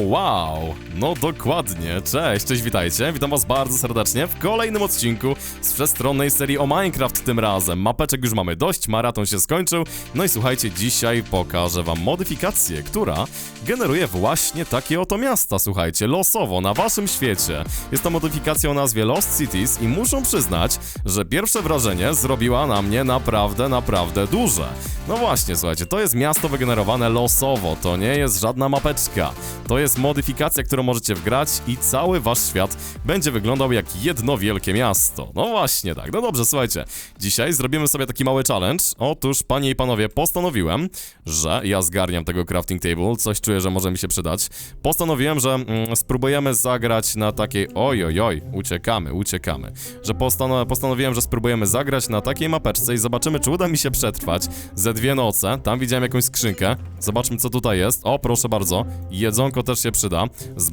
Wow! No wow! No dokładnie, cześć, cześć, witajcie, witam was bardzo serdecznie w kolejnym odcinku z przestronnej serii o Minecraft tym razem. Mapeczek już mamy dość, maraton się skończył, no i słuchajcie, dzisiaj pokażę wam modyfikację, która generuje właśnie takie oto miasta, słuchajcie, losowo, na waszym świecie. Jest to modyfikacja o nazwie Lost Cities i muszę przyznać, że pierwsze wrażenie zrobiła na mnie naprawdę, naprawdę duże. No właśnie, słuchajcie, to jest miasto wygenerowane losowo, to nie jest żadna mapeczka. To jest modyfikacja, którą możecie wgrać i cały wasz świat będzie wyglądał jak jedno wielkie miasto. No właśnie tak, no dobrze, słuchajcie. Dzisiaj zrobimy sobie taki mały challenge. Otóż, panie i panowie, postanowiłem, że ja zgarniam tego crafting table, coś czuję, że może mi się przydać. Postanowiłem, że mm, spróbujemy zagrać na takiej... Oj, oj, uciekamy, uciekamy. Że postano... postanowiłem, że spróbujemy zagrać na takiej mapeczce i zobaczymy, czy uda mi się przetrwać ze dwie noce. Tam widziałem jakąś skrzynkę. Zobaczmy, co tutaj jest. O, proszę bardzo. Jedzonko też się przyda.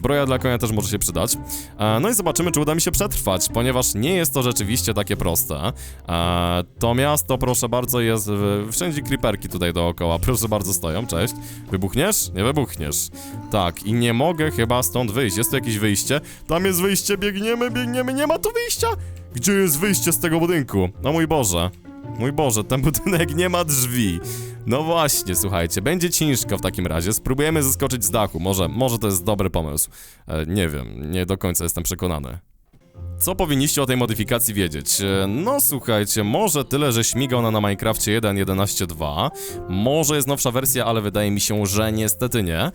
Zbroja dla konia też może się przydać. E, no i zobaczymy, czy uda mi się przetrwać, ponieważ nie jest to rzeczywiście takie proste. E, to miasto, proszę bardzo, jest... W... Wszędzie creeperki tutaj dookoła, proszę bardzo, stoją. Cześć. Wybuchniesz? Nie wybuchniesz. Tak, i nie mogę chyba stąd wyjść. Jest tu jakieś wyjście? Tam jest wyjście, biegniemy, biegniemy, nie ma tu wyjścia! Gdzie jest wyjście z tego budynku? No mój Boże. Mój Boże, ten budynek nie ma drzwi. No właśnie, słuchajcie, będzie ciężko w takim razie. Spróbujemy zeskoczyć z dachu. Może, może to jest dobry pomysł. E, nie wiem, nie do końca jestem przekonany. Co powinniście o tej modyfikacji wiedzieć? E, No słuchajcie, może tyle, że śmiga ona na Minecrafcie 1.11.2, może jest nowsza wersja, ale wydaje mi się, że niestety nie.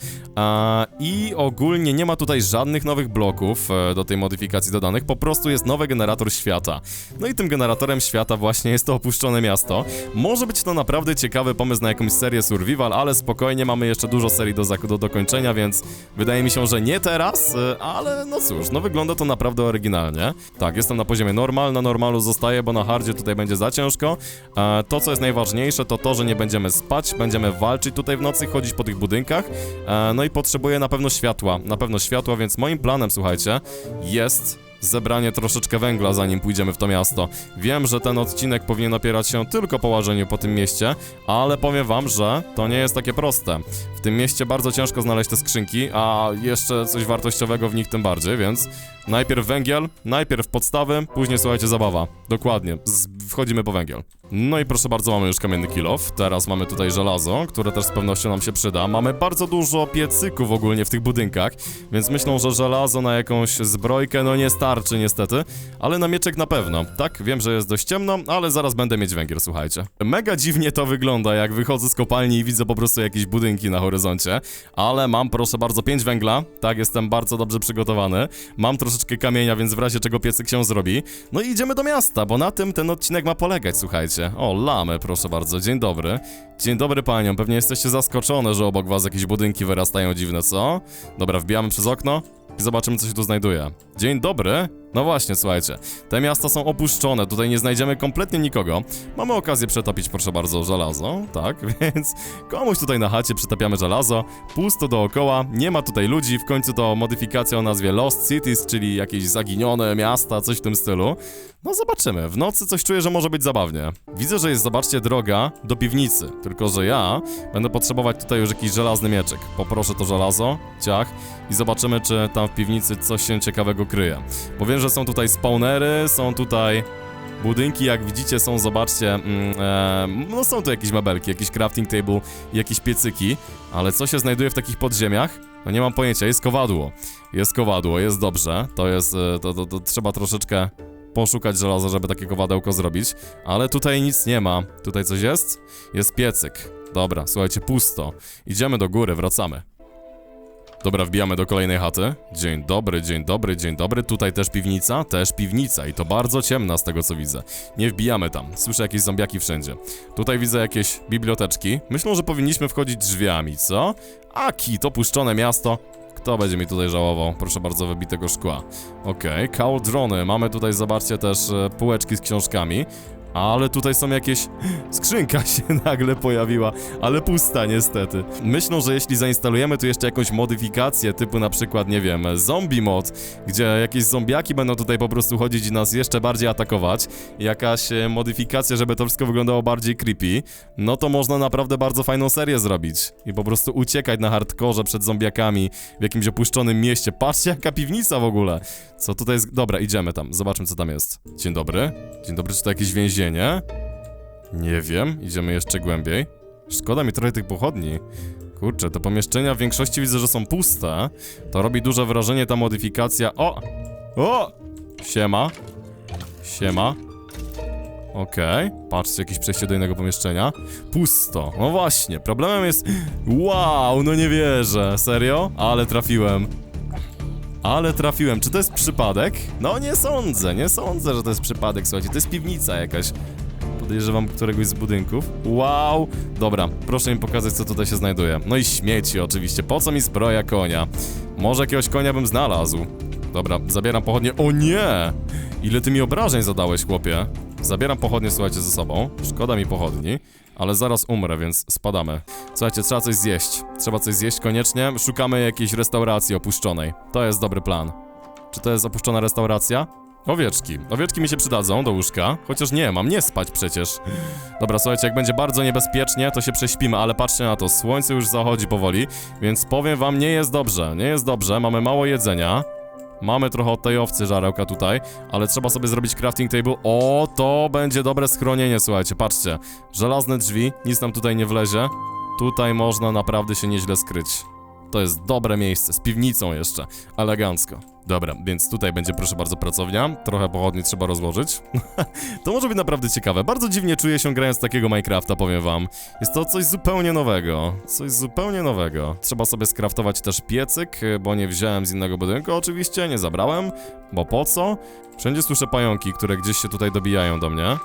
I ogólnie nie ma tutaj żadnych nowych bloków e, do tej modyfikacji dodanych, po prostu jest nowy generator świata. No i tym generatorem świata właśnie jest to opuszczone miasto. Może być to naprawdę ciekawy pomysł na jakąś serię survival, ale spokojnie, mamy jeszcze dużo serii do, do dokończenia, więc wydaje mi się, że nie teraz, e, ale no cóż, no wygląda to naprawdę oryginalnie. Tak, jestem na poziomie normal, na normalu zostaję, bo na hardzie tutaj będzie za ciężko. E, to, co jest najważniejsze, to to, że nie będziemy spać, będziemy walczyć tutaj w nocy, chodzić po tych budynkach. E, no i potrzebuję na pewno światła, na pewno światła, więc moim planem, słuchajcie, jest zebranie troszeczkę węgla, zanim pójdziemy w to miasto. Wiem, że ten odcinek powinien opierać się tylko po łażeniu po tym mieście, ale powiem wam, że to nie jest takie proste. W tym mieście bardzo ciężko znaleźć te skrzynki, a jeszcze coś wartościowego w nich tym bardziej, więc najpierw węgiel, najpierw podstawy, później słuchajcie zabawa. Dokładnie, z wchodzimy po węgiel. No i proszę bardzo, mamy już kamienny kilof. Teraz mamy tutaj żelazo, które też z pewnością nam się przyda. Mamy bardzo dużo piecyków ogólnie w tych budynkach, więc myślą, że żelazo na jakąś zbrojkę no nie starczy niestety, ale na mieczek na pewno. Tak, wiem, że jest dość ciemno, ale zaraz będę mieć węgiel, słuchajcie. Mega dziwnie to wygląda, jak wychodzę z kopalni i widzę po prostu jakieś budynki na horyzoncie, ale mam proszę bardzo 5 węgla, tak, jestem bardzo dobrze przygotowany. Mam troszeczkę kamienia, więc w razie czego piecyk się zrobi. No i idziemy do miasta, bo na tym ten odcinek ma polegać, słuchajcie. O, lamy, proszę bardzo, dzień dobry. Dzień dobry paniom, pewnie jesteście zaskoczone, że obok was jakieś budynki wyrastają dziwne, co? Dobra, wbijamy przez okno zobaczymy, co się tu znajduje. Dzień dobry. No właśnie, słuchajcie, te miasta są opuszczone, tutaj nie znajdziemy kompletnie nikogo. Mamy okazję przetopić, proszę bardzo, żelazo, tak, więc komuś tutaj na chacie przetapiamy żelazo, pusto dookoła, nie ma tutaj ludzi, w końcu to modyfikacja o nazwie Lost Cities, czyli jakieś zaginione miasta, coś w tym stylu. No zobaczymy, w nocy coś czuję, że może być zabawnie. Widzę, że jest, zobaczcie, droga do piwnicy, tylko że ja będę potrzebować tutaj już jakiś żelazny mieczek. Poproszę to żelazo, ciach, i zobaczymy, czy tam w piwnicy coś się ciekawego kryje. Bo wiem, że są tutaj spawnery, są tutaj budynki, jak widzicie, są, zobaczcie, mm, e, no są tu jakieś mebelki, jakiś crafting table, jakieś piecyki, ale co się znajduje w takich podziemiach? No nie mam pojęcia, jest kowadło. Jest kowadło, jest dobrze, to jest, e, to, to, to trzeba troszeczkę poszukać żelaza, żeby takie kowadełko zrobić, ale tutaj nic nie ma. Tutaj coś jest? Jest piecyk. Dobra, słuchajcie, pusto. Idziemy do góry, wracamy. Dobra, wbijamy do kolejnej chaty. Dzień dobry, dzień dobry, dzień dobry. Tutaj też piwnica, też piwnica i to bardzo ciemna z tego co widzę. Nie wbijamy tam. Słyszę jakieś zombiaki wszędzie. Tutaj widzę jakieś biblioteczki. Myślą, że powinniśmy wchodzić drzwiami, co? A kit, opuszczone miasto. Kto będzie mi tutaj żałował? Proszę bardzo, wybitego szkła. Okej, okay. cauldrony. Mamy tutaj, zobaczcie, też e, półeczki z książkami. Ale tutaj są jakieś... Skrzynka się nagle pojawiła, ale pusta niestety. Myślą, że jeśli zainstalujemy tu jeszcze jakąś modyfikację, typu na przykład, nie wiem, zombie mod, gdzie jakieś zombiaki będą tutaj po prostu chodzić i nas jeszcze bardziej atakować, jakaś e, modyfikacja, żeby to wszystko wyglądało bardziej creepy, no to można naprawdę bardzo fajną serię zrobić. I po prostu uciekać na hardkorze przed zombiakami w jakimś opuszczonym mieście. Patrzcie, jaka piwnica w ogóle. Co tutaj jest... Dobra, idziemy tam, zobaczmy co tam jest. Dzień dobry. Dzień dobry, czy to jakieś więzienie? Nie wiem, idziemy jeszcze głębiej. Szkoda mi trochę tych pochodni. Kurczę, te pomieszczenia w większości widzę, że są puste. To robi duże wrażenie ta modyfikacja. O! O! Siema. Siema. Okej, patrzcie, jakieś przejście do innego pomieszczenia. Pusto. No właśnie, problemem jest... Wow, no nie wierzę. Serio? Ale trafiłem. Ale trafiłem. Czy to jest przypadek? No nie sądzę, nie sądzę, że to jest przypadek, słuchajcie. To jest piwnica jakaś. Podejrzewam któregoś z budynków. Wow! Dobra, proszę mi pokazać, co tutaj się znajduje. No i śmieci oczywiście. Po co mi zbroja konia? Może jakiegoś konia bym znalazł. Dobra, zabieram pochodnie. O nie! Ile ty mi obrażeń zadałeś, chłopie? Zabieram pochodnie, słuchajcie, ze sobą. Szkoda mi pochodni, ale zaraz umrę, więc spadamy. Słuchajcie, trzeba coś zjeść. Trzeba coś zjeść koniecznie. Szukamy jakiejś restauracji opuszczonej. To jest dobry plan. Czy to jest opuszczona restauracja? Owieczki. Owieczki mi się przydadzą do łóżka. Chociaż nie, mam nie spać przecież. Dobra, słuchajcie, jak będzie bardzo niebezpiecznie, to się prześpimy, ale patrzcie na to, słońce już zachodzi powoli, więc powiem wam, nie jest dobrze, nie jest dobrze, mamy mało jedzenia. Mamy trochę od tej owcy żarełka tutaj, ale trzeba sobie zrobić crafting table. O, to będzie dobre schronienie, słuchajcie, patrzcie. Żelazne drzwi, nic nam tutaj nie wlezie. Tutaj można naprawdę się nieźle skryć. To jest dobre miejsce, z piwnicą jeszcze, elegancko. Dobra, więc tutaj będzie proszę bardzo pracownia, trochę pochodni trzeba rozłożyć. to może być naprawdę ciekawe, bardzo dziwnie czuję się grając takiego Minecrafta, powiem wam. Jest to coś zupełnie nowego, coś zupełnie nowego. Trzeba sobie skraftować też piecyk, bo nie wziąłem z innego budynku oczywiście, nie zabrałem, bo po co? Wszędzie słyszę pająki, które gdzieś się tutaj dobijają do mnie.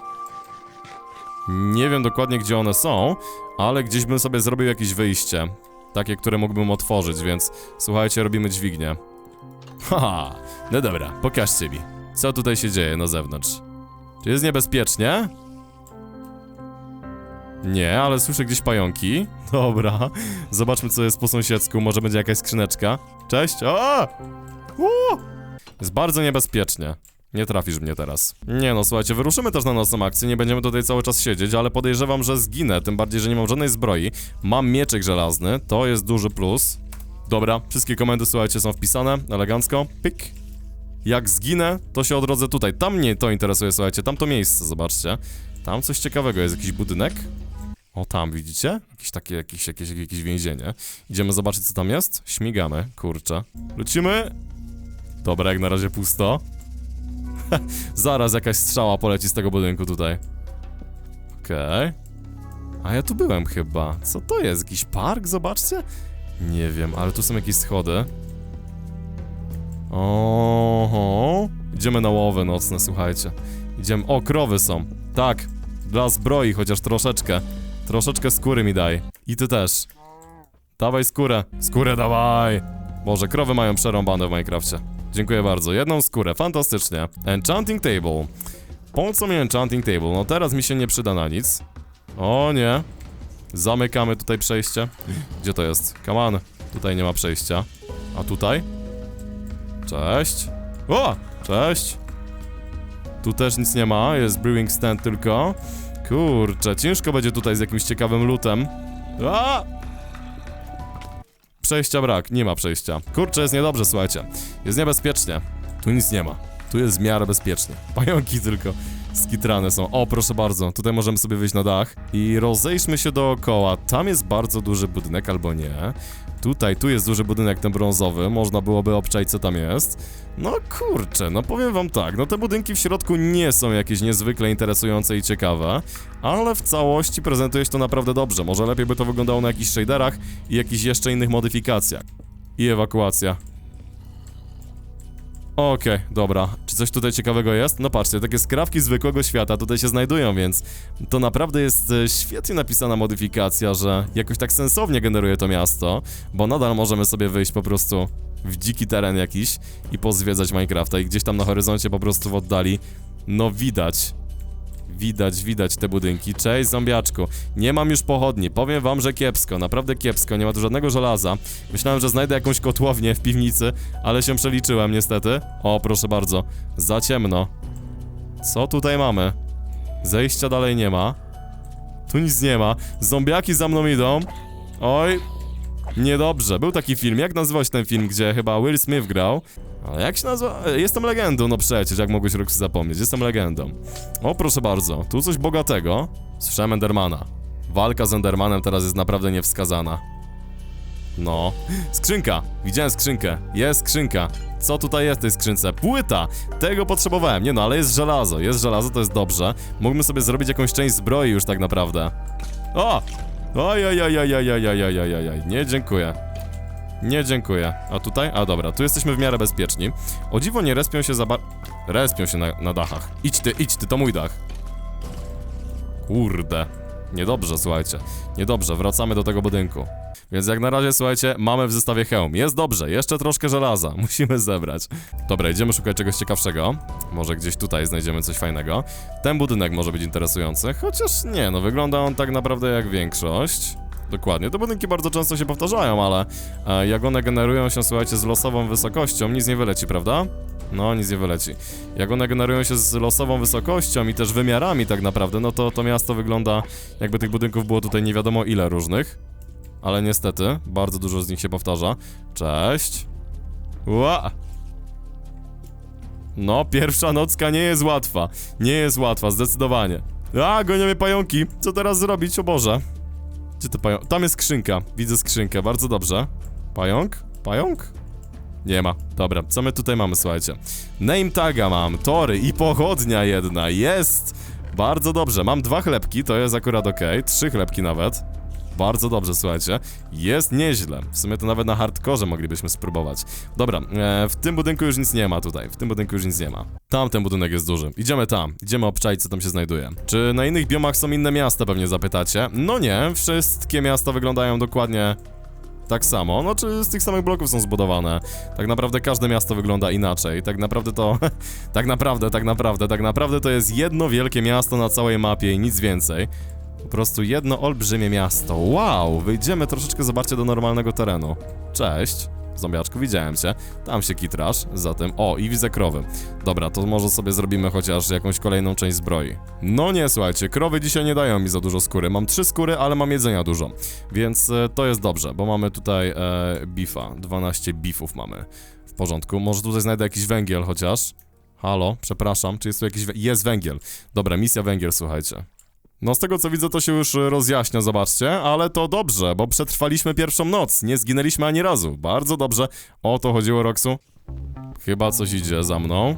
Nie wiem dokładnie gdzie one są, ale gdzieś bym sobie zrobił jakieś wyjście. Takie, które mógłbym otworzyć, więc słuchajcie, robimy dźwignię. Haha, no dobra, pokażcie mi. Co tutaj się dzieje na zewnątrz? Czy jest niebezpiecznie? Nie, ale słyszę gdzieś pająki. Dobra, zobaczmy co jest po sąsiedzku, może będzie jakaś skrzyneczka. Cześć, o! Uuu! Jest bardzo niebezpiecznie. Nie trafisz mnie teraz. Nie no, słuchajcie, wyruszymy też na nocną akcję, nie będziemy tutaj cały czas siedzieć, ale podejrzewam, że zginę, tym bardziej, że nie mam żadnej zbroi. Mam mieczek żelazny, to jest duży plus. Dobra, wszystkie komendy, słuchajcie, są wpisane, elegancko. Pik. Jak zginę, to się odrodzę tutaj. Tam mnie to interesuje, słuchajcie, tam to miejsce, zobaczcie. Tam coś ciekawego, jest jakiś budynek. O, tam, widzicie? Jakieś takie, jakieś, jakieś, jakieś więzienie. Idziemy zobaczyć, co tam jest? Śmigamy, kurczę. Lecimy! Dobra, jak na razie pusto. Zaraz jakaś strzała poleci z tego budynku tutaj. Okej. A ja tu byłem chyba. Co to jest? Jakiś park? Zobaczcie. Nie wiem, ale tu są jakieś schody. Oho. Idziemy na łowy nocne, słuchajcie. Idziemy. O, krowy są. Tak. Dla zbroi, chociaż troszeczkę. Troszeczkę skóry mi daj. I ty też. Dawaj skórę. Skórę dawaj. Boże, krowy mają przerąbane w Minecrafcie. Dziękuję bardzo. Jedną skórę, fantastycznie. Enchanting table. Po co mi enchanting table? No teraz mi się nie przyda na nic. O nie. Zamykamy tutaj przejście. Gdzie to jest? Come on. Tutaj nie ma przejścia. A tutaj? Cześć. O! Cześć. Tu też nic nie ma, jest brewing stand tylko. Kurczę, ciężko będzie tutaj z jakimś ciekawym lutem. A! Przejścia brak, nie ma przejścia. Kurczę, jest niedobrze, słuchajcie. Jest niebezpiecznie. Tu nic nie ma. Tu jest w miarę bezpiecznie. Pająki tylko skitrane są. O, proszę bardzo, tutaj możemy sobie wyjść na dach i rozejrzmy się dookoła. Tam jest bardzo duży budynek, albo nie. Tutaj, tu jest duży budynek ten brązowy, można byłoby obczaić co tam jest. No kurczę, no powiem wam tak, no te budynki w środku nie są jakieś niezwykle interesujące i ciekawe, ale w całości prezentuje się to naprawdę dobrze. Może lepiej by to wyglądało na jakichś shaderach i jakichś jeszcze innych modyfikacjach. I ewakuacja. Okej, dobra. Czy coś tutaj ciekawego jest? No patrzcie, takie skrawki zwykłego świata tutaj się znajdują, więc to naprawdę jest e, świetnie napisana modyfikacja, że jakoś tak sensownie generuje to miasto, bo nadal możemy sobie wyjść po prostu w dziki teren jakiś i pozwiedzać Minecrafta i gdzieś tam na horyzoncie po prostu w oddali, no widać, Widać, widać te budynki. Cześć, zombiaczku. Nie mam już pochodni. Powiem wam, że kiepsko, naprawdę kiepsko. Nie ma tu żadnego żelaza. Myślałem, że znajdę jakąś kotłownię w piwnicy, ale się przeliczyłem niestety. O, proszę bardzo. Za ciemno. Co tutaj mamy? Zejścia dalej nie ma. Tu nic nie ma. Zombiaki za mną idą. Oj. Niedobrze. Był taki film. Jak nazywał się ten film, gdzie chyba Will Smith grał? Ale jak się nazywa? Jestem legendą, no przecież, jak mogłeś Roxy zapomnieć. Jestem legendą. O, proszę bardzo. Tu coś bogatego. Słyszałem Endermana. Walka z Endermanem teraz jest naprawdę niewskazana. No. Skrzynka! Widziałem skrzynkę. Jest skrzynka. Co tutaj jest w tej skrzynce? Płyta! Tego potrzebowałem. Nie no, ale jest żelazo. Jest żelazo, to jest dobrze. Mógłbym sobie zrobić jakąś część zbroi już tak naprawdę. O! Oj, oj, oj, oj, oj, oj, oj, oj, oj, oj. Nie dziękuję. Nie dziękuję. A tutaj? A dobra, tu jesteśmy w miarę bezpieczni. O dziwo nie respią się za bar... Respią się na, na dachach. Idź ty, idź ty, to mój dach. Kurde. Niedobrze, słuchajcie. Niedobrze, wracamy do tego budynku. Więc jak na razie, słuchajcie, mamy w zestawie hełm. Jest dobrze, jeszcze troszkę żelaza. Musimy zebrać. Dobra, idziemy szukać czegoś ciekawszego. Może gdzieś tutaj znajdziemy coś fajnego. Ten budynek może być interesujący, chociaż nie, no wygląda on tak naprawdę jak większość. Dokładnie, te budynki bardzo często się powtarzają, ale e, jak one generują się, słuchajcie, z losową wysokością, nic nie wyleci, prawda? No, nic nie wyleci. Jak one generują się z losową wysokością i też wymiarami tak naprawdę, no to to miasto wygląda jakby tych budynków było tutaj nie wiadomo ile różnych. Ale niestety, bardzo dużo z nich się powtarza. Cześć. Ła! No, pierwsza nocka nie jest łatwa. Nie jest łatwa, zdecydowanie. A, gonią mnie pająki. Co teraz zrobić, o Boże? Gdzie to pająk? Tam jest skrzynka. Widzę skrzynkę, bardzo dobrze. Pająk? Pająk? Nie ma. Dobra, co my tutaj mamy, słuchajcie? Name taga mam, tory i pochodnia jedna. Jest! Bardzo dobrze. Mam dwa chlebki, to jest akurat ok. Trzy chlebki nawet. Bardzo dobrze, słuchajcie. Jest nieźle. W sumie to nawet na hardkorze moglibyśmy spróbować. Dobra, e, w tym budynku już nic nie ma tutaj. W tym budynku już nic nie ma. Tamten budynek jest duży. Idziemy tam. Idziemy obczaić, co tam się znajduje. Czy na innych biomach są inne miasta, pewnie zapytacie? No nie, wszystkie miasta wyglądają dokładnie tak samo, no czy z tych samych bloków są zbudowane. Tak naprawdę każde miasto wygląda inaczej. Tak naprawdę to. tak naprawdę, tak naprawdę, tak naprawdę to jest jedno wielkie miasto na całej mapie i nic więcej. Po prostu jedno olbrzymie miasto. Wow! Wyjdziemy troszeczkę, zobaczcie, do normalnego terenu. Cześć. Zombiaczku, widziałem cię. Tam się kitrasz. Zatem, o, i widzę krowy. Dobra, to może sobie zrobimy chociaż jakąś kolejną część zbroi. No nie, słuchajcie, krowy dzisiaj nie dają mi za dużo skóry. Mam trzy skóry, ale mam jedzenia dużo. Więc e, to jest dobrze, bo mamy tutaj e, bifa. 12 bifów mamy. W porządku. Może tutaj znajdę jakiś węgiel chociaż. Halo, przepraszam, czy jest tu jakiś... Jest węgiel. Dobra, misja węgiel, słuchajcie. No z tego co widzę to się już y, rozjaśnia, zobaczcie, ale to dobrze, bo przetrwaliśmy pierwszą noc, nie zginęliśmy ani razu, bardzo dobrze. O to chodziło, Roxu? Chyba coś idzie za mną.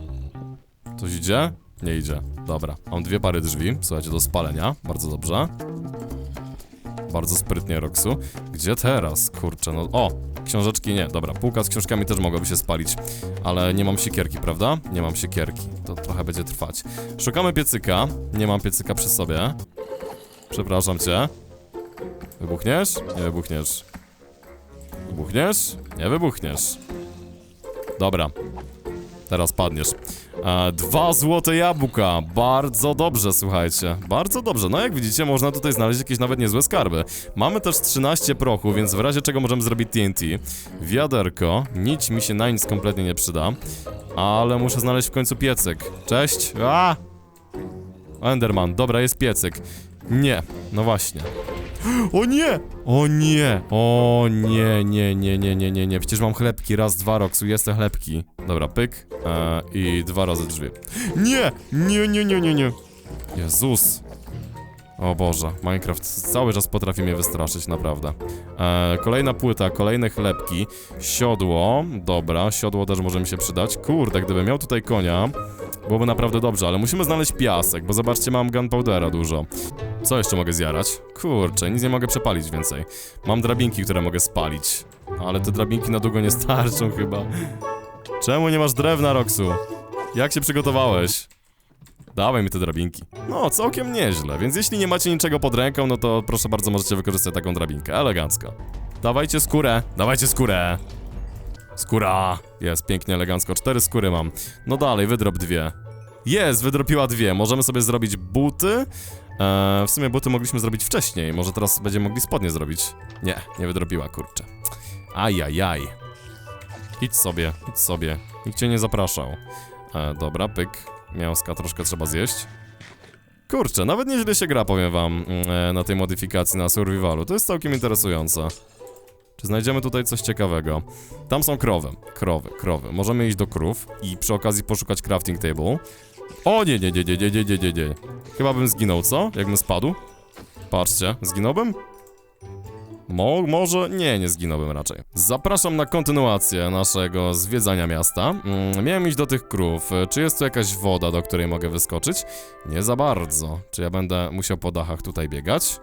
Coś idzie? Nie idzie. Dobra, mam dwie pary drzwi, słuchajcie, do spalenia, bardzo dobrze. Bardzo sprytnie, Roxu. Gdzie teraz? Kurczę, no... O! Książeczki nie, dobra, półka z książkami też mogłaby się spalić, ale nie mam siekierki, prawda? Nie mam siekierki, to trochę będzie trwać. Szukamy piecyka, nie mam piecyka przy sobie. Przepraszam cię. Wybuchniesz? Nie wybuchniesz. Wybuchniesz? Nie wybuchniesz. Dobra. Teraz padniesz. E, dwa złote jabłka. Bardzo dobrze, słuchajcie. Bardzo dobrze. No jak widzicie, można tutaj znaleźć jakieś nawet niezłe skarby. Mamy też 13 prochu, więc w razie czego możemy zrobić TNT. Wiaderko. Nic mi się na nic kompletnie nie przyda. Ale muszę znaleźć w końcu piecyk. Cześć. A! Enderman. Dobra, jest piecyk. Nie. No właśnie. O nie! O nie! O nie, nie, nie, nie, nie, nie, nie. Przecież mam chlebki. Raz, dwa, Roxu. Jest te chlebki. Dobra, pyk. E, I dwa razy drzwi. Nie! Nie, nie, nie, nie, nie. Jezus. O Boże, Minecraft cały czas potrafi mnie wystraszyć, naprawdę. E, kolejna płyta, kolejne chlebki, siodło, dobra, siodło też może mi się przydać. Kurde, gdybym miał tutaj konia, byłoby naprawdę dobrze, ale musimy znaleźć piasek, bo zobaczcie, mam gunpowdera dużo. Co jeszcze mogę zjarać? Kurczę, nic nie mogę przepalić więcej. Mam drabinki, które mogę spalić, ale te drabinki na długo nie starczą chyba. Czemu nie masz drewna, Roxu? Jak się przygotowałeś? Dawaj mi te drabinki. No, całkiem nieźle, więc jeśli nie macie niczego pod ręką, no to proszę bardzo, możecie wykorzystać taką drabinkę. Elegancko. Dawajcie skórę, dawajcie skórę. Skóra. Jest, pięknie, elegancko. Cztery skóry mam. No dalej, wydrop dwie. Jest, wydropiła dwie. Możemy sobie zrobić buty. Eee, w sumie buty mogliśmy zrobić wcześniej. Może teraz będziemy mogli spodnie zrobić. Nie, nie wydropiła, kurczę. Ajajaj. Idź sobie, idź sobie. Nikt cię nie zapraszał. E, dobra, pyk. Mięska troszkę trzeba zjeść. Kurczę, nawet nieźle się gra, powiem wam, e, na tej modyfikacji na survivalu. To jest całkiem interesujące. Czy znajdziemy tutaj coś ciekawego? Tam są krowy, krowy, krowy. Możemy iść do krów i przy okazji poszukać crafting table. O nie, nie, nie, nie, nie, nie, nie, nie, nie. Chyba bym zginął, co? Jakbym spadł? Patrzcie, zginąłbym? Mo może? Nie, nie zginąłbym raczej. Zapraszam na kontynuację naszego zwiedzania miasta. Mm, miałem iść do tych krów. Czy jest tu jakaś woda, do której mogę wyskoczyć? Nie za bardzo. Czy ja będę musiał po dachach tutaj biegać?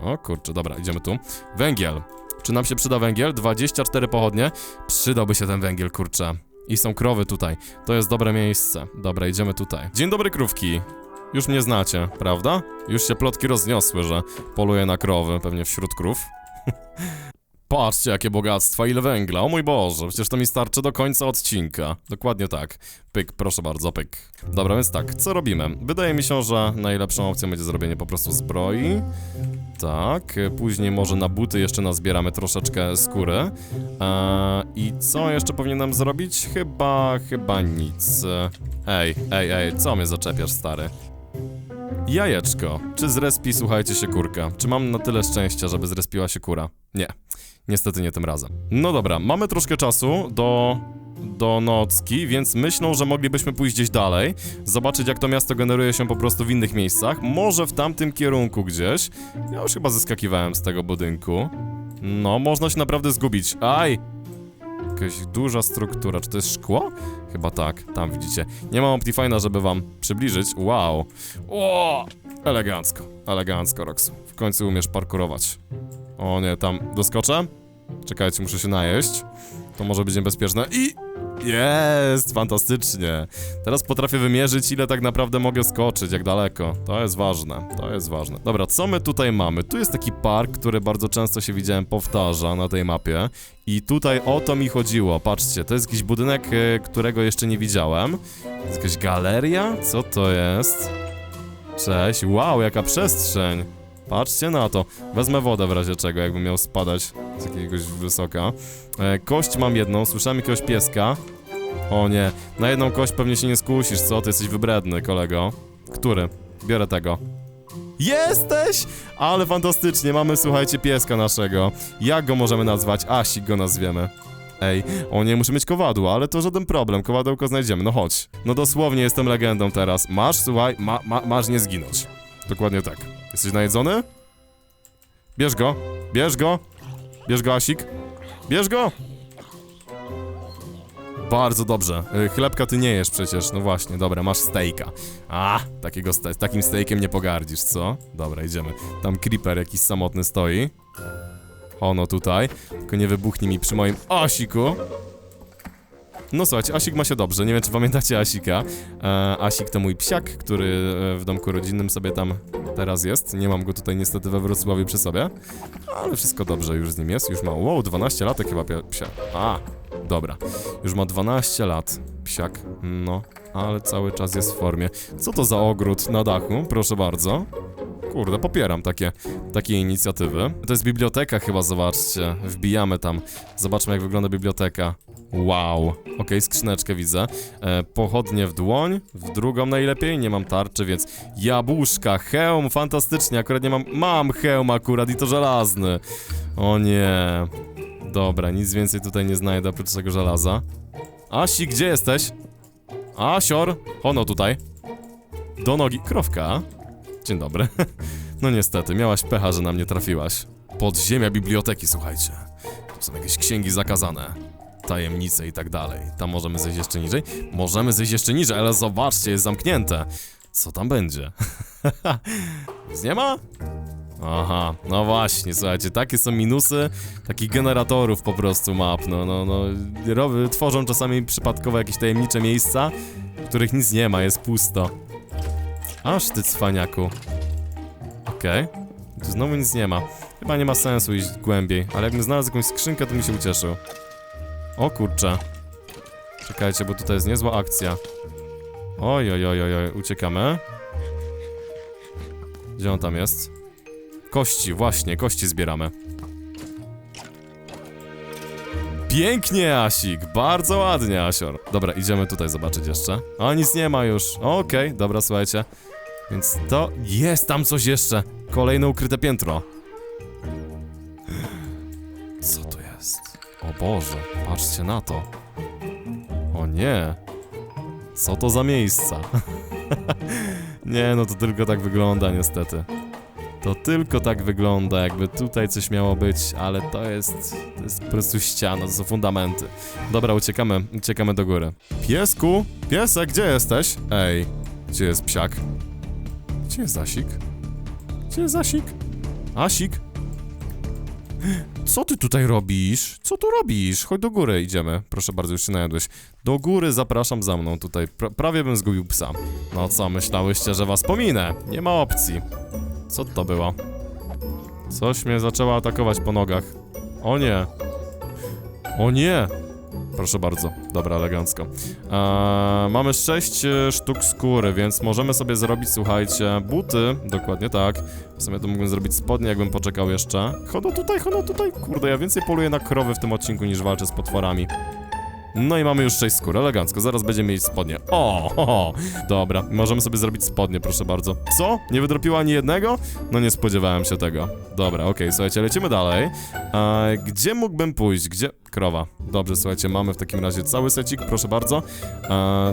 O kurczę, dobra, idziemy tu. Węgiel. Czy nam się przyda węgiel? 24 pochodnie. Przydałby się ten węgiel, kurczę. I są krowy tutaj. To jest dobre miejsce. Dobra, idziemy tutaj. Dzień dobry, krówki. Już mnie znacie, prawda? Już się plotki rozniosły, że poluję na krowy, pewnie wśród krów. Patrzcie, jakie bogactwa, ile węgla. O mój Boże, przecież to mi starczy do końca odcinka. Dokładnie tak. Pyk, proszę bardzo, pyk. Dobra, więc tak, co robimy? Wydaje mi się, że najlepszą opcją będzie zrobienie po prostu zbroi. Tak, później może na buty jeszcze nazbieramy troszeczkę skóry. Eee, I co jeszcze powinienem zrobić? Chyba, chyba nic. Ej, ej, ej, co mnie zaczepiasz, stary? Jajeczko. Czy zrespi, słuchajcie się kurka? Czy mam na tyle szczęścia, żeby zrespiła się kura? Nie. Niestety nie tym razem. No dobra, mamy troszkę czasu do do nocki, więc myślą, że moglibyśmy pójść gdzieś dalej, zobaczyć jak to miasto generuje się po prostu w innych miejscach, może w tamtym kierunku gdzieś. Ja już chyba zeskakiwałem z tego budynku. No, można się naprawdę zgubić. Aj! Jakaś duża struktura. Czy to jest szkło? Chyba tak, tam widzicie. Nie mam Optifine'a, żeby wam przybliżyć. Wow. O! Elegancko, elegancko, Roxu. W końcu umiesz parkurować. O nie, tam doskoczę? Czekajcie, muszę się najeść. To może być niebezpieczne. I... Jest! Fantastycznie. Teraz potrafię wymierzyć, ile tak naprawdę mogę skoczyć, jak daleko. To jest ważne, to jest ważne. Dobra, co my tutaj mamy? Tu jest taki park, który bardzo często się widziałem powtarza na tej mapie. I tutaj o to mi chodziło. Patrzcie, to jest jakiś budynek, e, którego jeszcze nie widziałem. Jest jakaś galeria? Co to jest? Cześć, wow, jaka przestrzeń. Patrzcie na to. Wezmę wodę w razie czego, jakbym miał spadać z jakiegoś wysoka. E, kość mam jedną, słyszałem jakiegoś pieska. O nie, na jedną kość pewnie się nie skusisz, co? Ty jesteś wybredny, kolego. Który? Biorę tego. Jesteś! Ale fantastycznie, mamy, słuchajcie, pieska naszego. Jak go możemy nazwać? Asik go nazwiemy. Ej, o nie, muszę mieć kowadło, ale to żaden problem, kowadełko znajdziemy, no chodź. No dosłownie jestem legendą teraz. Masz, słuchaj, ma, ma, masz nie zginąć. Dokładnie tak. Jesteś najedzony? Bierz go, bierz go, bierz go, Asik. Bierz go! Bardzo dobrze. Y, Chlebka ty nie jesz przecież. No właśnie, dobra, masz stejka. A, takiego ste takim stejkiem nie pogardzisz, co? Dobra, idziemy. Tam creeper jakiś samotny stoi. Ono tutaj. Tylko nie wybuchnij mi przy moim Asiku. No słuchajcie, Asik ma się dobrze, nie wiem czy pamiętacie Asika. E, Asik to mój psiak, który e, w domku rodzinnym sobie tam teraz jest. Nie mam go tutaj niestety we Wrocławiu przy sobie. Ale wszystko dobrze już z nim jest, już ma, wow, 12 latek chyba psiak. A, dobra. Już ma 12 lat, psiak, no, ale cały czas jest w formie. Co to za ogród na dachu, proszę bardzo. Kurde, popieram takie, takie inicjatywy. To jest biblioteka chyba, zobaczcie. Wbijamy tam. Zobaczmy jak wygląda biblioteka. Wow. Okej, skrzyneczkę widzę. E, pochodnie w dłoń, w drugą najlepiej. Nie mam tarczy, więc jabłuszka, hełm, fantastycznie. Akurat nie mam... Mam hełm akurat i to żelazny. O nie. Dobra, nic więcej tutaj nie znajdę oprócz tego żelaza. Asi, gdzie jesteś? Asior, ono tutaj. Do nogi. Krowka. Dzień dobry. No niestety, miałaś pecha, że na mnie trafiłaś. Podziemia biblioteki, słuchajcie. Tu są jakieś księgi zakazane, tajemnice i tak dalej. Tam możemy zejść jeszcze niżej? Możemy zejść jeszcze niżej, ale zobaczcie, jest zamknięte. Co tam będzie? Nic nie ma? Aha, no właśnie, słuchajcie, takie są minusy takich generatorów po prostu map, no, no, no, robią, tworzą czasami przypadkowo jakieś tajemnicze miejsca, w których nic nie ma, jest pusto. Aż ty cwaniaku. Okej. Tu znowu nic nie ma. Chyba nie ma sensu iść głębiej, ale jakbym znalazł jakąś skrzynkę, to mi się ucieszył. O kurczę. Czekajcie, bo tutaj jest niezła akcja. Oj, oj, oj, oj, uciekamy. Gdzie on tam jest? Kości, właśnie, kości zbieramy. Pięknie, Asik, bardzo ładnie, Asior. Dobra, idziemy tutaj zobaczyć jeszcze. O, nic nie ma już. Okej, dobra, słuchajcie. Więc to jest tam coś jeszcze. Kolejne ukryte piętro. O Boże, patrzcie na to. O nie. Co to za miejsca? nie, no to tylko tak wygląda niestety. To tylko tak wygląda, jakby tutaj coś miało być, ale to jest, to jest po prostu ściana, to są fundamenty. Dobra, uciekamy, uciekamy do góry. Piesku, piesek, gdzie jesteś? Ej, gdzie jest psiak? Gdzie jest Asik? Gdzie jest Asik? Asik? Co ty tutaj robisz? Co tu robisz? Chodź do góry, idziemy. Proszę bardzo, już się najadłeś. Do góry zapraszam za mną tutaj. Pra prawie bym zgubił psa. No co, myślałyście, że was pominę? Nie ma opcji. Co to było? Coś mnie zaczęło atakować po nogach. O nie. O nie. Proszę bardzo. Dobra, elegancko. Eee, mamy 6 sztuk skóry, więc możemy sobie zrobić, słuchajcie, buty. Dokładnie tak. W sumie to mógłbym zrobić spodnie, jakbym poczekał jeszcze. Chodo tutaj, chodo tutaj. Kurde, ja więcej poluję na krowy w tym odcinku niż walczę z potworami. No i mamy już 6 skór, elegancko, zaraz będziemy mieć spodnie. O, ho, ho. dobra, możemy sobie zrobić spodnie, proszę bardzo. Co? Nie wydropiło ani jednego? No nie spodziewałem się tego. Dobra, okej, słuchajcie, lecimy dalej. Gdzie mógłbym pójść? Gdzie? Krowa. Dobrze, słuchajcie, mamy w takim razie cały secik, proszę bardzo.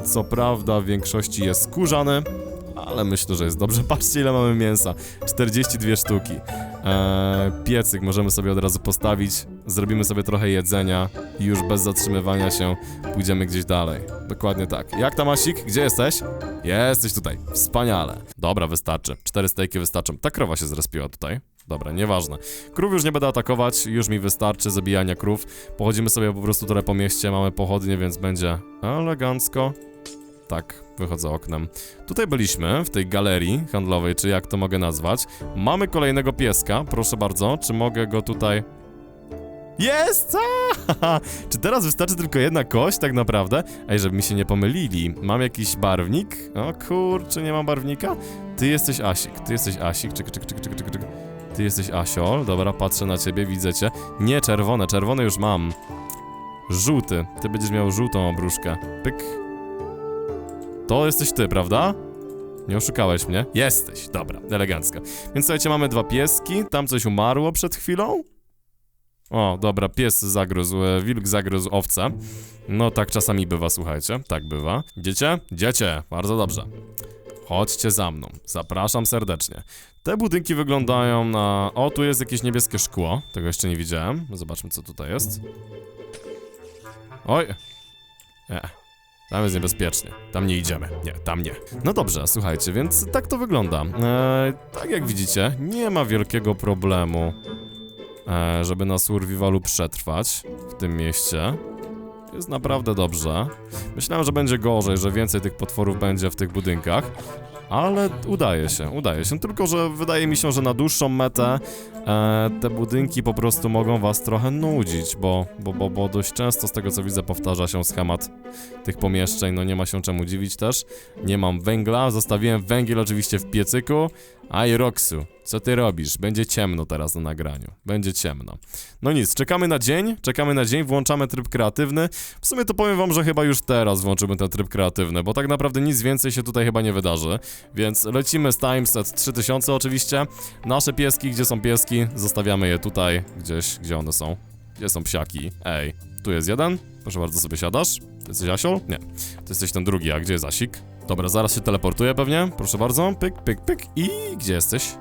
Co prawda w większości jest skórzany, ale myślę, że jest dobrze. Patrzcie, ile mamy mięsa. 42 sztuki. Eee, piecyk możemy sobie od razu postawić. Zrobimy sobie trochę jedzenia i już bez zatrzymywania się pójdziemy gdzieś dalej. Dokładnie tak. Jak tam, Asik? Gdzie jesteś? Jesteś tutaj. Wspaniale. Dobra, wystarczy. Cztery stejki wystarczą. Ta krowa się zrespiła tutaj. Dobra, nieważne. Krów już nie będę atakować, już mi wystarczy zabijania krów. Pochodzimy sobie po prostu trochę po mieście, mamy pochodnie, więc będzie elegancko. Tak, wychodzę oknem. Tutaj byliśmy, w tej galerii handlowej, czy jak to mogę nazwać. Mamy kolejnego pieska, proszę bardzo. Czy mogę go tutaj... Jest! Czy teraz wystarczy tylko jedna kość, tak naprawdę? Ej, żeby mi się nie pomylili. Mam jakiś barwnik? O kurczę, nie mam barwnika? Ty jesteś Asik, ty jesteś Asik. Czyk, czyk, czyk, czyk, czyk, czyk. Ty jesteś Asiol. Dobra, patrzę na ciebie, widzę cię. Nie, czerwone, czerwone już mam. Żółty. Ty będziesz miał żółtą obruszkę. Pyk. To jesteś ty, prawda? Nie oszukałeś mnie? Jesteś, dobra, elegancko. Więc słuchajcie, mamy dwa pieski, tam coś umarło przed chwilą. O, dobra, pies zagryzł, e, wilk zagryzł owcę. No tak czasami bywa, słuchajcie, tak bywa. Dziecię? Dziecię, bardzo dobrze. Chodźcie za mną, zapraszam serdecznie. Te budynki wyglądają na... O, tu jest jakieś niebieskie szkło, tego jeszcze nie widziałem. Zobaczmy, co tutaj jest. Oj. Nie. Tam jest niebezpiecznie. Tam nie idziemy. Nie, tam nie. No dobrze, słuchajcie, więc tak to wygląda. Eee, tak jak widzicie, nie ma wielkiego problemu, e, żeby na survivalu przetrwać w tym mieście. Jest naprawdę dobrze. Myślałem, że będzie gorzej, że więcej tych potworów będzie w tych budynkach. Ale udaje się, udaje się. Tylko, że wydaje mi się, że na dłuższą metę e, te budynki po prostu mogą was trochę nudzić, bo, bo, bo, bo dość często z tego co widzę powtarza się schemat tych pomieszczeń, no nie ma się czemu dziwić też. Nie mam węgla, zostawiłem węgiel oczywiście w piecyku. Aj, Roxu, co ty robisz? Będzie ciemno teraz na nagraniu. Będzie ciemno. No nic, czekamy na dzień, czekamy na dzień, włączamy tryb kreatywny. W sumie to powiem wam, że chyba już teraz włączymy ten tryb kreatywny, bo tak naprawdę nic więcej się tutaj chyba nie wydarzy. Więc lecimy z timeset 3000 oczywiście. Nasze pieski, gdzie są pieski? Zostawiamy je tutaj, gdzieś, gdzie one są. Gdzie są psiaki? Ej, tu jest jeden. Proszę bardzo, sobie siadasz. Jesteś Asiol? Nie. Ty jesteś ten drugi, a gdzie jest Asik? Dobra, zaraz się teleportuję pewnie. Proszę bardzo. Pyk, pyk, pyk. I gdzie jesteś?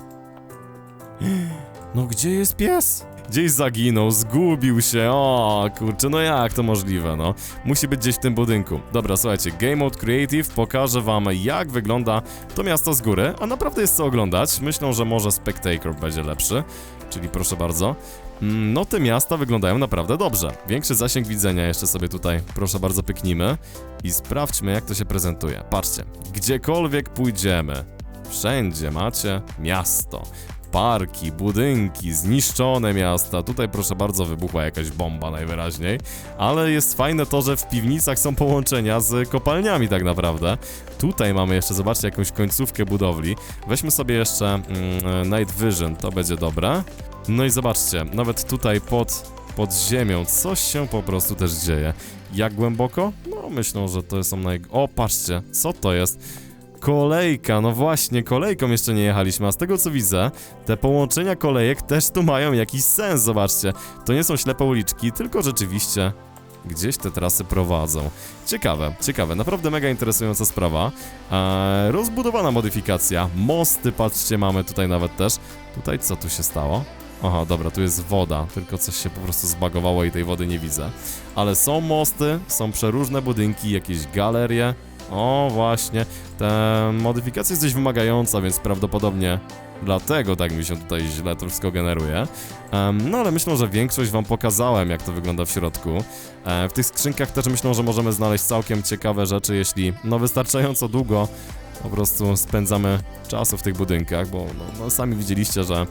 No gdzie jest pies? Gdzieś zaginął, zgubił się, o kurczę, no jak to możliwe, no. Musi być gdzieś w tym budynku. Dobra, słuchajcie, Game Mode Creative pokaże wam jak wygląda to miasto z góry, a naprawdę jest co oglądać. Myślę, że może Spectator będzie lepszy, czyli proszę bardzo. Mm, No te miasta wyglądają naprawdę dobrze. Większy zasięg widzenia jeszcze sobie tutaj, proszę bardzo, pyknijmy i sprawdźmy jak to się prezentuje. Patrzcie, gdziekolwiek pójdziemy, wszędzie macie miasto. Parki, budynki, zniszczone miasta. Tutaj proszę bardzo wybuchła jakaś bomba najwyraźniej. Ale jest fajne to, że w piwnicach są połączenia z kopalniami tak naprawdę. Tutaj mamy jeszcze, zobaczcie, jakąś końcówkę budowli. Weźmy sobie jeszcze mm, Night Vision, to będzie dobre. No i zobaczcie, nawet tutaj pod, pod ziemią coś się po prostu też dzieje. Jak głęboko? No myślę, że to są naj... O, patrzcie, co to jest? Kolejka, no właśnie, kolejką jeszcze nie jechaliśmy, a z tego co widzę, te połączenia kolejek też tu mają jakiś sens, zobaczcie. To nie są ślepe uliczki, tylko rzeczywiście gdzieś te trasy prowadzą. Ciekawe, ciekawe, naprawdę mega interesująca sprawa. Eee, rozbudowana modyfikacja, mosty, patrzcie, mamy tutaj nawet też. Tutaj co tu się stało? Aha, dobra, tu jest woda, tylko coś się po prostu zbagowało i tej wody nie widzę. Ale są mosty, są przeróżne budynki, jakieś galerie. O, właśnie. Ta modyfikacja jest dość wymagająca, więc prawdopodobnie dlatego tak mi się tutaj źle to wszystko generuje. Em, no ale myślę, że większość wam pokazałem, jak to wygląda w środku. E, w tych skrzynkach też myślę, że możemy znaleźć całkiem ciekawe rzeczy, jeśli no wystarczająco długo po prostu spędzamy czasu w tych budynkach, bo no, no, sami widzieliście, że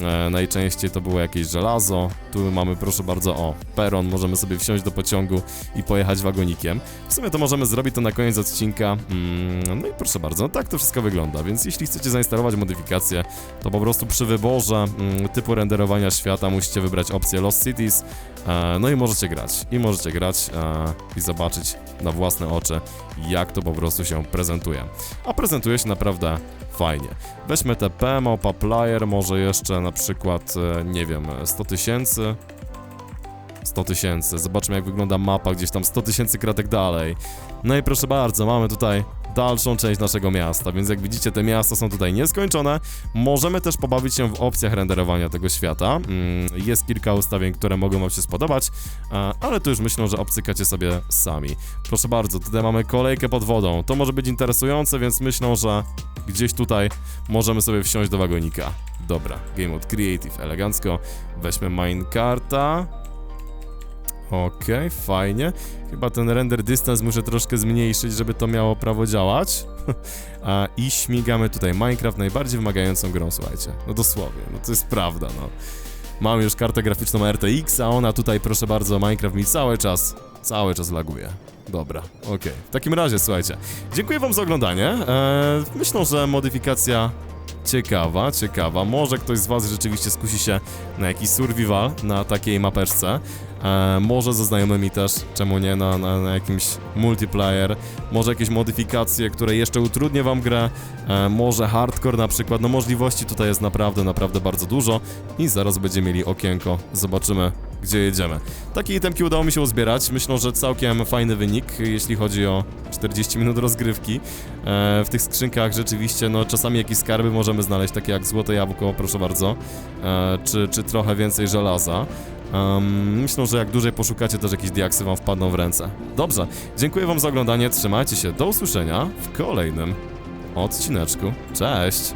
e, najczęściej to było jakieś żelazo. Tu mamy, proszę bardzo, o, peron, możemy sobie wsiąść do pociągu i pojechać wagonikiem. W sumie to możemy zrobić to na koniec odcinka. Mm, no i proszę bardzo, no tak to wszystko wygląda, więc jeśli chcecie zainstalować modyfikację, to po prostu przy wyborze mm, typu renderowania świata musicie wybrać opcję Lost Cities, no i możecie grać. I możecie grać e, i zobaczyć na własne oczy, jak to po prostu się prezentuje. A prezentuje się naprawdę fajnie. Weźmy te PMO, Player, może jeszcze na przykład, e, nie wiem, 100 tysięcy. 100 tysięcy. Zobaczmy, jak wygląda mapa gdzieś tam 100 tysięcy kratek dalej. No i proszę bardzo, mamy tutaj dalszą część naszego miasta, więc jak widzicie, te miasta są tutaj nieskończone. Możemy też pobawić się w opcjach renderowania tego świata. Mm, Jest kilka ustawień, które mogą wam się spodobać, e, ale tu już myślę, że obcykacie sobie sami. Proszę bardzo, tutaj mamy kolejkę pod wodą. To może być interesujące, więc myślę, że gdzieś tutaj możemy sobie wsiąść do wagonika. Dobra, Game Mode Creative, elegancko. Weźmy minecarta. Okej, fajnie. Chyba ten render dystans muszę troszkę zmniejszyć, żeby to miało prawo działać. A, I śmigamy tutaj Minecraft najbardziej wymagającą grą, słuchajcie. No dosłownie, no to jest prawda, no. Mam już kartę graficzną RTX, a ona tutaj, proszę bardzo, Minecraft mi cały czas, cały czas laguje. Dobra, okej. W takim razie, słuchajcie, dziękuję wam za oglądanie. Eee, myślę, że modyfikacja ciekawa, ciekawa. Może ktoś z was rzeczywiście skusi się na jakiś survival na takiej mapeczce. E, może ze znajomymi też, czemu nie, na, na, na jakimś multiplayer. Może jakieś modyfikacje, które jeszcze utrudnią wam grę. E, może hardcore na przykład. No możliwości tutaj jest naprawdę, naprawdę bardzo dużo. I zaraz będziemy mieli okienko. Zobaczymy, gdzie jedziemy. Takie itemki udało mi się uzbierać. Myślę, że całkiem fajny wynik, jeśli chodzi o 40 minut rozgrywki. E, w tych skrzynkach rzeczywiście, no czasami jakieś skarby możemy znaleźć, takie jak złote jabłko, proszę bardzo, e, czy, czy trochę więcej żelaza. Um, myślę, że jak dłużej poszukacie, też jakieś diaksy wam wpadną w ręce. Dobrze, dziękuję wam za oglądanie, trzymajcie się, do usłyszenia w kolejnym odcineczku. Cześć!